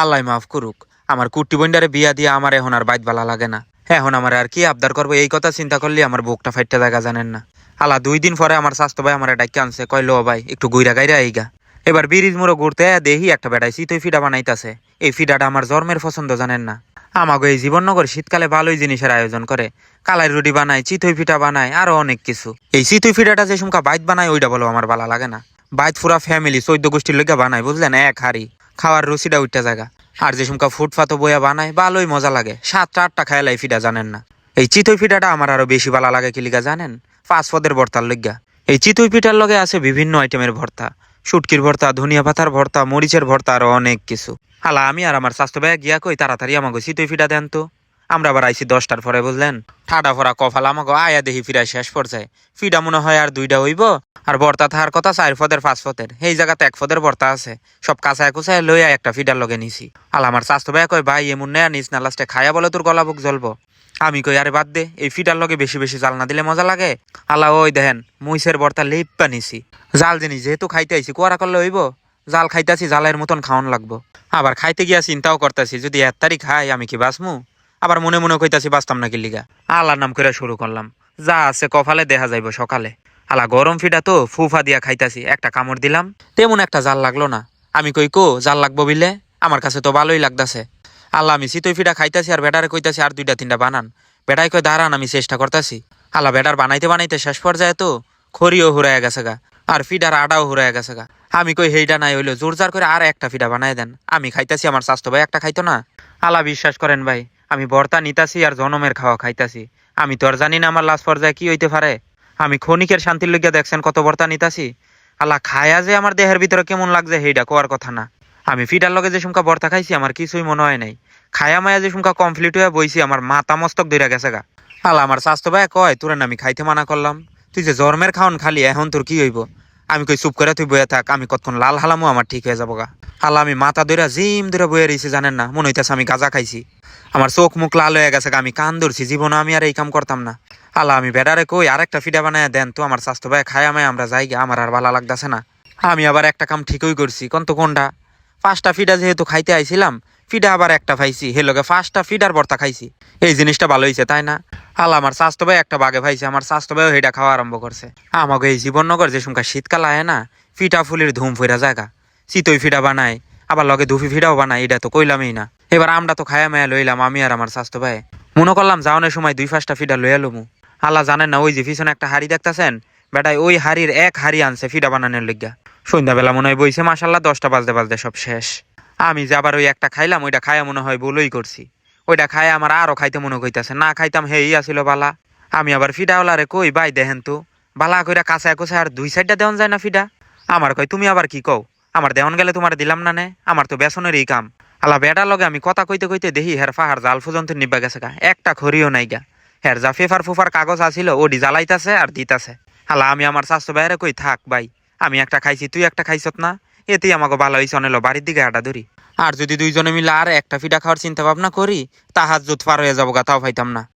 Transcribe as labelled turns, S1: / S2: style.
S1: আল্লাহ মাফ করুক। আমার কুট্টি বন্ডারে বিয়া দিয়ে আমার এখন আর বাইত বালা লাগে না। এখন আমার আর কি আবদার করব? এই কথা চিন্তা করলে আমার বুকটা ফাইটটা দেখা জানেন না। আল্লাহ দুই দিন পরে আমার স্বাস্থ্য ভাই আমার ডাইকে আনছে, কয়, লো ভাই, একটু গুইরা গাইরা আইগা। এবার ব্রিজ মোড়ো ঘুরতে দেখি একটা বেড়াই চিতই ফিডা বানাইতাছে। এই ফিডাটা আমার জন্মের পছন্দ জানেন না। আমাকে এই জীবননগর শীতকালে ভালোই জিনিসের আয়োজন করে। কালাই রুটি বানায়, চিতই ফিটা বানায়, আরও অনেক কিছু। এই চিতই পিঠাটা যে সুমকা বাইত বানায়, ওইটা বলো আমার ভালো লাগে না। বাইত পুরা ফ্যামিলি চৈদ্দ গোষ্ঠীর লোকে বানায়, বুঝলেন? এক হাড়ি। খাওয়ার রুচিটা উঠটা জায়গা। আর যে সুমকা ফুটফাতো বইয়া বানায়, ভালোই মজা লাগে। সাতটা আটটা খায়ালাই ফিডা, জানেন না? এই চিতই পিঠাটা আমার আরও বেশি ভালো লাগে কিলিকা জানেন? পাঁচ পদের ভর্তার লইগা এই চিতই পিঠার লগে আছে বিভিন্ন আইটেমের ভর্তা। শুটকির ভর্তা, ধনিয়া পাতার ভর্তা, মরিচের ভর্তা, আরও অনেক কিছু। হালা, আমি আর আমার স্বাস্থ্য ভাইয়া গিয়া কই, তাড়াতাড়ি আমাকে চিতই পিঠা দেন তো। আমরা আবার আইছি দশটার পরে, বুঝলেন? ঠাডা ফরা কফাল আমাকে আয়া দেখি ফিরা শেষ পর্যায়ে। ফিডা মনে হয় আর দুইটা হইব। আর বর্তা থাকার কথা চার ফদের, পাঁচ ফদের। এই জায়গাতে এক ফদের বর্তা আছে। সব কাঁচায় কুচায় লইয়া একটা ফিডার লগে নিছি। আল আমার স্বাস্থ্য ভাইয়া কয়, ভাই এমন নেয়া নিস না লাস্টে খায়া বলে তোর গলা বুক জ্বলবো? আমি কই, আরে বাদ দে, এই ফিডার লগে বেশি বেশি জাল না দিলে মজা লাগে? আল্লাহ, ওই দেখেন, মুইসের বর্তা লেপ্পা নিছি। জাল জিনিস যেহেতু খাইতে আইছি, কোয়ারা করলে হইব? জাল খাইতেছি, জালের মতন খাওয়ান লাগবো। আবার খাইতে গিয়া চিন্তাও করতেছি, যদি এক তারিখ খাই, আমি কি বাঁচমু? আবার মনে মনে কইতাছি, বাঁচতাম নাকি লিগা? আল্লাহর নাম করে শুরু করলাম। যা আছে কপালে দেখা যাইব সকালে। আলা গরম ফিডা তো ফুফা দিয়া খাইতাছি, একটা কামড় দিলাম। তেমন একটা জাল লাগল না। আমি কই, কো, জাল লাগবো বিলে? আমার কাছে তো ভালোই লাগতাছে। আল্লাহ, আমি চিতই ফিডা খাইতাছি আর বেটারে কইতাছি, আর দুইটা তিনটা বানান। বেটাই কই দাঁড়ান, আমি চেষ্টা করতাছি। আল্লাহ, বেটার বানাইতে বানাইতে শেষ পর্যায়ে তো খড়িও হুরাইয়া গেছে গা, আর ফিডার আডাও হুরাইয়া গেছে গা। আমি কই হেইটা নাই, হইল জোর জার করে আর একটা ফিডা বানাই দেন। আমি খাইতাছি, আমার স্বাস্থ্য ভাই একটা খাইতো না। আল্লাহ, বিশ্বাস করেন ভাই, আমি বর্তা নিতাছি আর জনমের খাওয়া খাইতাছি। আমি তো আর জানি না আমার লাস্ট পর্যায়ে কি হইতে পারে। আমি ক্ষণিকের শান্তির লইগা দেখছেন কত বর্তা নিতাছি। আল্লাহ খায়া যে আমার দেহের ভিতরে কেমন লাগছে হেইটা কোয়ার কথা না। আমি ফিডার লগে যে সুমকা বর্তা খাইছি আমার কিছুই মনে হয় নাই। খায়া মায়া যে সুমকা কমপ্লিট হয়ে বইছি আমার মাথা মস্তক ধইরা গেছে গা। আল্লাহ আমার স্বাস্থ্য ভাই কয় তোর আমি খাইতে মানা করলাম। তুই যে জন্মের খাওন খালি এখন তোর কি হইব? আমি কই চুপ করে তুই বয়ে থাক আমি কতক্ষণ লাল হালামো আমার ঠিক হয়ে যাব গা। আল্লাহ আমি মাথা ধইরা জিম ধরে বইয়া রয়েছি জানেন না মনে হইতেছে আমি গাঁজা খাইছি। আমার চোখ মুখ লাল হয়ে গেছে গা, আমি কান ধরছি জীবনে আমি আর এই কাম করতাম না। আল্লাহ আমি বেড়ারে কই? আর একটা ফিডা বানায় দেন তো আমার স্বাস্থ্য ভাই। খায় আমায় আমরা যাই গা, আমার আর ভালো লাগতেছে না। আমি আবার একটা কাম ঠিকই করছি। কোন তো কোনটা? পাঁচটা ফিডা যেহেতু খাইতে আইছিলাম ফিডা আবার একটা খাইছি। হে লগে পাঁচটা ফিডার ভর্তা খাইছি। এই জিনিসটা ভালো হয়েছে তাই না? আল্লাহ আমার স্বাস্থ্য ভাই একটা বাগে ভাইছে। আমার স্বাস্থ্য ভাইও হেটা খাওয়া আরম্ভ করছে। আমাকে এই জীবননগর যে সুমকা শীতকাল আয় না ফিটা ফুলির ধুম ফিরা জায়গা। চিতই ফিডা বানায় আবার লগে ধুফি ফিডাও বানায় এটা তো কইলামই না। এবার আমরা তো খায়া মায়া লইলাম আমি আর আমার স্বাস্থ্য ভাই। মনে করলাম যাওয়ানোর সময় দুই পাঁচটা ফিডা লইয়া লমু। আল্লাহ জানেন না, ওই যে পিছনে একটা হাড়ি দেখতাছেন? বেটাই, ওই হাড়ির এক হাড়ি আনছে ফিডা বানানোর লিগা। সন্ধ্যাবেলা মনে হয় বইছে মাসাল্লাহ দশটা বাজতে বাজতে সব শেষ। আমি যে আবার ওই একটা খাইলাম, ওইটা খায়া মনে হয় বলই করছি। ওইটা খায় আমার আরও খাইতে মনে কইতাছে, না খাইতাম হেই আসিল বালা। আমি আবার ফিডাওয়ালারে কই, বাই দেখেন তো, বালা কইরা কাঁচায় কোথায় আর দুই সাইডটা দেওয়ান যায় না ফিডা? আমার কই তুমি আবার কি কও? আমার দেওয়ান গেলে তোমার দিলাম না নে? আমার তো বেসনেরই কাম। আলা বেটার লগে আমি কথা কইতে কইতে দেখি হের ফাহার জাল পর্যন্ত নিবা গেছে গা, একটা খড়িও নাই গা। হের যা ফেফার ফুফার কাগজ আসিল ওডি জ্বালাইতাছে আর দিতাছে। হালা, আমি আমার স্বাস্থ্য বাইরে কই থাক ভাই। আমি একটা খাইছি, তুই একটা খাইছত না? এতেই আমাকে ভালো হয়েছে অনেলো, বাড়ির দিকে আটা ধরি। আর যদি দুইজনে মিলে আর একটা ফিডা খাওয়ার চিন্তা ভাবনা করি তাহার জুত পার হয়ে যাব গা তাও পাইতাম না।